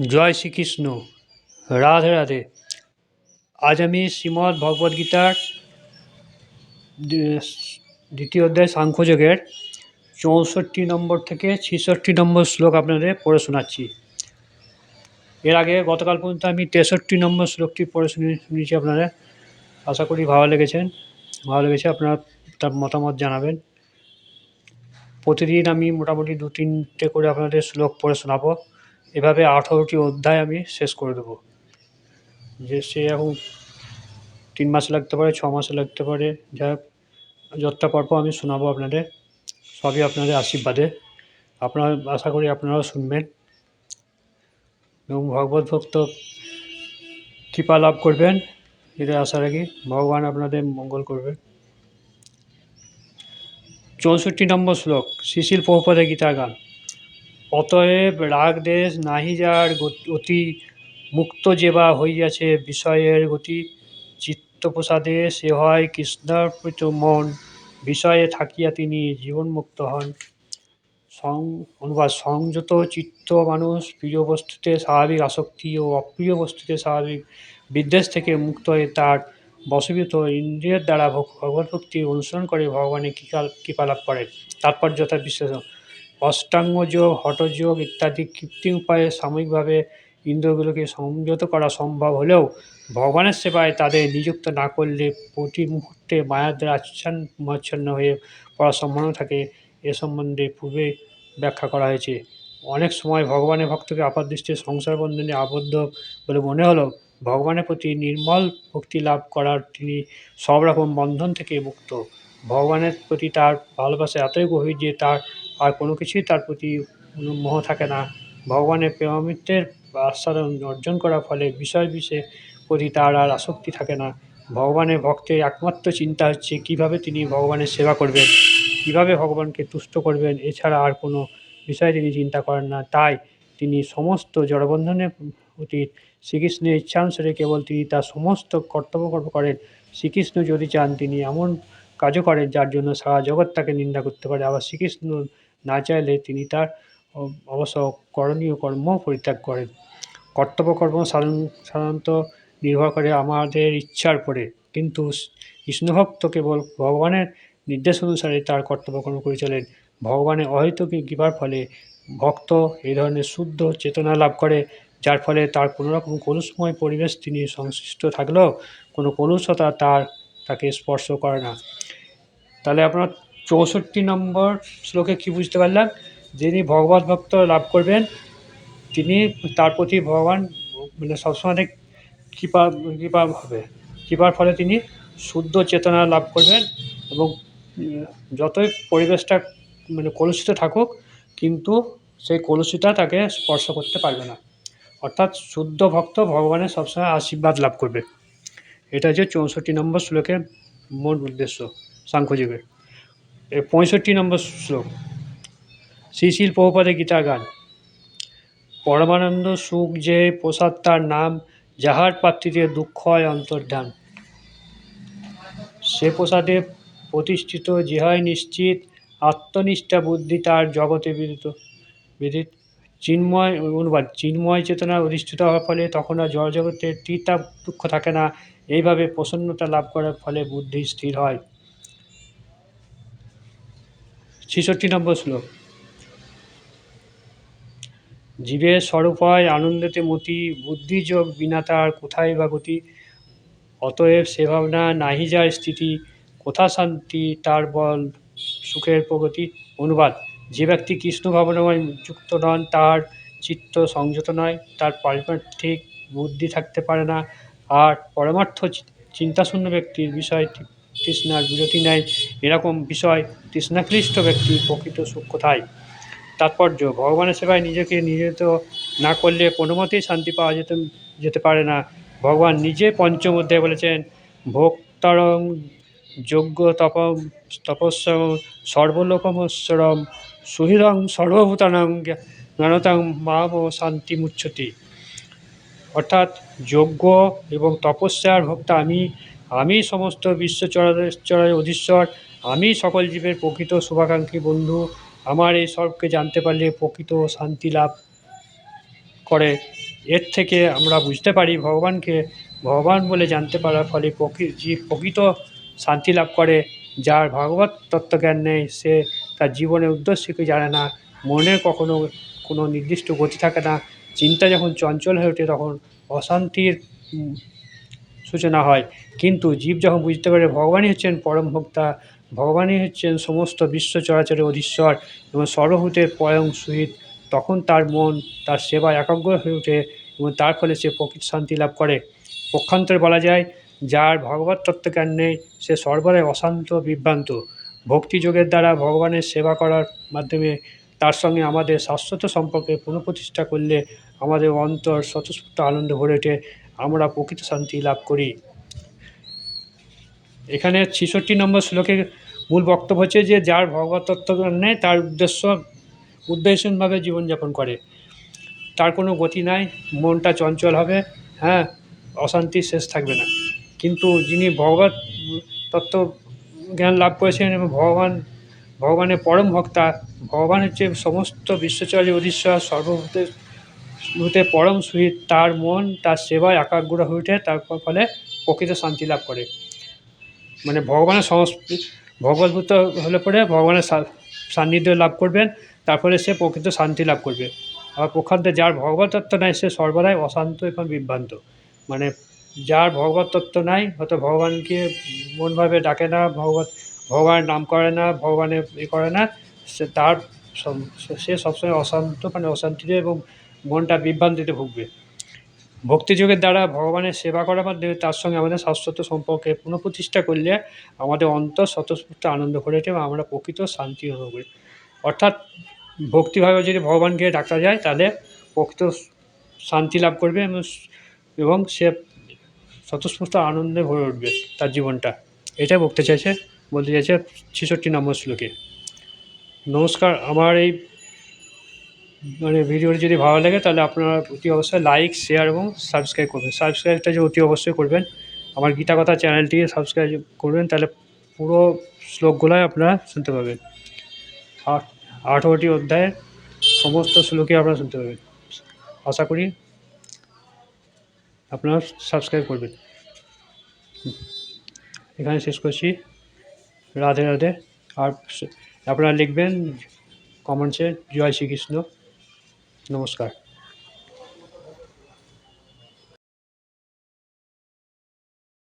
জয় শ্রীকৃষ্ণ। রাধে রাধে। আজ আমি শ্রীমদ্ ভগবদ্গীতার দ্বি- দ্বিতীয় অধ্যায় সাংখ্যযোগের চৌষট্টি নম্বর থেকে ছেষট্টি নম্বর শ্লোক আপনাদের পড়ে শোনাচ্ছি। এর আগে গতকাল পর্যন্ত আমি তেষট্টি নম্বর শ্লোকটি পড়ে শুনে শুনিয়েছি আপনারা। আশা করি ভালো লেগেছেন। ভালো লেগেছে আপনারা তার মতামত জানাবেন। প্রতিদিন আমি মোটামুটি দু তিনটে করে আপনাদের শ্লোক পড়ে শোনাবো। এভাবে আঠারোটি অধ্যায় আমি শেষ করে দেবো। যে সে এখন তিন মাস লাগতে পারে, ছ মাস লাগতে পারে, যা যতটা পারব আমি শোনাবো আপনাদের, সবই আপনাদের আশীর্বাদে। আপনারা, আশা করি আপনারাও শুনবেন। এবং ভগবত ভক্ত কৃপা লাভ করবেন এটা আশা রাখি। ভগবান আপনাদের মঙ্গল করবেন চৌষট্টি নম্বর শ্লোক শিশিল প্রভুপদে গীতা গান। অতএব রাগ দেশ নাহি যার অতি মুক্ত যেবা হইয়াছে, বিষয়ের গতি চিত্তপ্রসাদে সে হয় কৃষ্ণার্পিত মন, বিষয়ে থাকিয়া তিনি জীবনমুক্ত হন। সং, অনুবাদ, সংযত চিত্ত মানুষ প্রিয় বস্তুতে স্বাভাবিক আসক্তি ও অপ্রিয় বস্তুতে স্বাভাবিক বিদ্বেষ থেকে মুক্ত হয়ে তার বশীভূত ইন্দ্রিয়ের দ্বারা ভগ- ভগবত ভক্তি অনুসরণ করে ভগবানের কৃপা লাভ করেন। তাৎপর্যতা বিশ্লেষণ অষ্টাঙ্গ যোগ হঠযোগ ইত্যাদি কৃত্রিম উপায়ে সাময়িকভাবে ইন্দ্রগুলোকে সংযত করা সম্ভব হলেও ভগবানের সেবায় তাদের নিযুক্ত না করলে প্রতি মুহূর্তে মায়াদের আচ্ছন্ন হয়ে পড়ার সম্ভাবনা থাকে। এ সম্বন্ধে পূর্বে ব্যাখ্যা করা হয়েছে। অনেক সময় ভগবানের ভক্তকে আপাত দৃষ্টিতে সংসার বন্ধনে আবদ্ধ বলে মনে হলো ভগবানের প্রতি নির্মল ভক্তি লাভ করার তিনি সব রকম বন্ধন থেকে মুক্ত। ভগবানের প্রতি তার ভালোবাসা এতই গভীর যে তার আর কোনো কিছুই তার প্রতি মোহ থাকে না। ভগবানের প্রেমামৃত্যের আস্বাদন অর্জন করার ফলে বিষয় বিষয়ে প্রতি তার আর আসক্তি থাকে না। ভগবানের ভক্তের একমাত্র চিন্তা হচ্ছে কীভাবে তিনি ভগবানের সেবা করবেন, কীভাবে ভগবানকে তুষ্ট করবেন, এছাড়া আর কোনো বিষয় তিনি চিন্তা করেন না। তাই তিনি সমস্ত জড়বন্ধনের অতীত শ্রীকৃষ্ণের ইচ্ছানুসারে কেবল তিনি তার সমস্ত কর্তব্য করেন। শ্রীকৃষ্ণ যদি চান তিনি এমন কাজও করেন যার জন্য সারা জগৎ তাকে নিন্দা করতে পারে। আবার শ্রীকৃষ্ণ না চাইলে তিনি তার অবশ্য করণীয় কর্ম পরিত্যাগ করেন। কর্তব্য কর্ম সাধারণ, সাধারণত নির্ভর করে আমাদের ইচ্ছার উপরে। কিন্তু কৃষ্ণভক্ত কেবল ভগবানের নির্দেশ অনুসারে তার কর্তব্য কর্ম করে চলেন। ভগবানের অহেতুক কৃপার ফলে ভক্ত এই ধরনের শুদ্ধ চেতনা লাভ করে, যার ফলে তার কোনো রকম কলুষময় পরিবেশ তিনি সংশ্লিষ্ট থাকলেও কোনো কলুষতা তার, তাকে স্পর্শ করে না। তাহলে আপনার চৌষট্টি নম্বর শ্লোকে কি বুঝতে পারলাম? যিনি ভগবত ভক্ত লাভ করবেন, তিনি তার প্রতি ভগবান মানে সবসময় কৃপা কৃপা হবে। কৃপার ফলে তিনি শুদ্ধ চেতনা লাভ করবেন এবং যতই পরিবেশটা মানে কলুষিত থাকুক, কিন্তু সেই কলুষিতা তাকে স্পর্শ করতে পারবে না। অর্থাৎ শুদ্ধ ভক্ত ভগবানের সবসময় আশীর্বাদ লাভ করবে। এটা হচ্ছে চৌষট্টি নম্বর শ্লোকের মূল উদ্দেশ্য সাংখ্যযোগের পঁয়ষট্টি নম্বর শ্লোক। শ্রীশিল প্রভুপাদে গীতার গান। পরমানন্দ সুখ যে প্রসাদ তার নাম, যাহার প্রাপ্তিতে দুঃখ হয় অন্তর্ধান। সে প্রসাদে প্রতিষ্ঠিত যে হয় নিশ্চিত, আত্মনিষ্ঠা বুদ্ধি তার জগতে বিদিত বিদিত। চিন্ময় অনুবাদ, চিন্ময় চেতনা অধিষ্ঠিত হওয়ার ফলে তখন আর জড় জগতে তিতা দুঃখ থাকে না। এইভাবে প্রসন্নতা লাভ করার ফলে বুদ্ধি স্থির হয়। ছেষট্টি নম্বর শ্লোক। জীবের স্বরূপ হয় আনন্দেতে মতি, বুদ্ধিযোগ বিনা তার কোথায় বা গতি? অতএব সে ভাবনা নাহি যায় স্থিতি, কোথা শান্তি তার বল, সুখের প্রগতি? অনুবাদ, যে ব্যক্তি কৃষ্ণ ভাবনাময় যুক্ত নন, তার চিত্ত সংযত নয়, তার পারিপার্থিক বুদ্ধি থাকতে পারে না। আর পরমার্থ চিন্তাশূন্য ব্যক্তির বিষয় তৃ- তৃষ্ণার বিরতি নেয়। এরকম বিষয় তৃষ্ণাক্লিষ্ট ব্যক্তি প্রকৃত সুখ কোথায়? তাৎপর্য, ভগবানের সেবায় নিজেকে নিয়োজিত না করলে কোনো মতেই শান্তি পাওয়া যেতে যেতে পারে না। ভগবান নিজে পঞ্চম বলেছেন, ভোক্তারং যোগ্য তপ তপস্য সর্বলোকমশ্বরম সুহৃদং সর্বভূতানাং জ্ঞানতাং মাম শান্তি মুচ্ছতি। অর্থাৎ যোগ্য এবং তপস্যার ভোক্তা আমি আমি সমস্ত বিশ্ব চরাচরের অধীশ্বর, আমি সকল জীবের প্রকৃত শুভাকাঙ্ক্ষী বন্ধু। আমার এই সবকে জানতে পারলে প্রকৃত শান্তি লাভ করে। এর থেকে আমরা বুঝতে পারি ভগবানকে। ভগবান বলে জানতে পারার ফলে যে প্রকৃত শান্তি লাভ করে। যার ভাগবত তত্ত্বজ্ঞান নেই, সে তার জীবনের উদ্দেশ্যকে জানে না। মনে কখনো কোনো নির্দিষ্ট গতি থাকে না। চিন্তা যখন চঞ্চল হয়ে ওঠে, তখন অশান্তির সূচনা হয়। কিন্তু জীব যখন বুঝতে পারে ভগবানই হচ্ছেন পরম ভক্তা, ভগবানই হচ্ছেন সমস্ত বিশ্ব চরাচরের অধীশ্বর এবং সর্বভূতের পয়ং সুহিত, তখন তার মন, তার সেবা একাগ্র হয়ে ওঠে এবং তার ফলে সে প্রকৃত শান্তি লাভ করে। পক্ষান্তরে বলা যায়, যার ভগবত তত্ত্বজ্ঞান নেই, সে সর্বদাই অশান্ত, বিভ্রান্ত। ভক্তিযোগের দ্বারা ভগবানের সেবা করার মাধ্যমে তার সঙ্গে আমাদের শাশ্বত সম্পর্কে পুনঃপ্রতিষ্ঠা করলে আমাদের অন্তর স্বতঃস্ফূর্ত আনন্দ ভরে ওঠে। আমরা প্রকৃত শান্তি লাভ করি। এখানে ছেষট্টি নম্বর শ্লোকের মূল বক্তব্য হচ্ছে যে, যার ভগবত নেই, তার উদ্দেশ্য উদ্দেশ্যনভাবে জীবনযাপন করে। তার কোনো গতি নাই, মনটা চঞ্চল হবে হ্যাঁ অশান্তি শেষ থাকবে না। কিন্তু যিনি ভগবত তত্ত্ব জ্ঞান লাভ করেছেন এবং ভগবান, ভগবানের পরম ভক্তা, ভগবান হচ্ছে সমস্ত বিশ্বচর্যের অধীশ্বর সর্বভূতের ভূতে পরম সুহিত তার মন, তার সেবায় একাগ্র হয়ে ওঠে, তার ফলে প্রকৃত শান্তি লাভ করে। মানে ভগবানের সংস্কৃতি ভগবদ্ভূত হলে পরে ভগবানের সান্নিধ্য লাভ করবেন তারপরে সে প্রকৃত শান্তি লাভ করবে। আর পক্ষান্তে যার ভগবত তত্ত্ব নাই, সে সর্বদাই অশান্ত এবং বিভ্রান্ত। মানে যার ভগবত তত্ত্ব নাই, হয়তো ভগবানকে মনভাবে ডাকে না ভগবত ভগবানের নাম করে না, ভগবানের এ করে না, সে তার সে সবসময় অশান্ত মানে অশান্তিতে এবং মনটা বিভ্রান্তিতে ভুগবে। ভক্তিযোগের দ্বারা ভগবানের সেবা করার মাধ্যমে তার সঙ্গে আমাদের শাশ্বত সম্পর্কে পুনঃপ্রতিষ্ঠা করলে আমাদের অন্তর স্বতঃস্ফূর্ত আনন্দ করে এবং আমরা প্রকৃত শান্তি অনুভব করি। অর্থাৎ ভক্তিভাবে যদি ভগবানকে ডাকা যায়, তাহলে প্রকৃত শান্তি লাভ করবে এবং এবং সে স্বতঃস্ফূর্ত আনন্দে ভরে উঠবে তার জীবনটা। এটাই বলতে চাইছে বলতে চাইছে ছেষট্টি নম্বর শ্লোকে। নমস্কার, আমার এই মানে ভিডিওটি যদি ভালো লাগে, তাহলে আপনারা অতি অবশ্যই লাইক শেয়ার এবং সাবস্ক্রাইব করবেন। সাবস্ক্রাইবটা যে অতি অবশ্যই করবেন। আমার গীতা কথা চ্যানেলটি সাবস্ক্রাইব করবেন, তাহলে পুরো শ্লোকগুলোই আপনারা শুনতে পাবেন। আট, আঠেরোটি অধ্যায়ের সমস্ত শ্লোকই আপনারা শুনতে পাবেন। আশা করি আপনারা সাবস্ক্রাইব করবেন। এখানে শেষ করছি। রাধে রাধে। আর আপনারা লিখবেন কমেন্টসে, জয় শ্রীকৃষ্ণ। নমস্কার।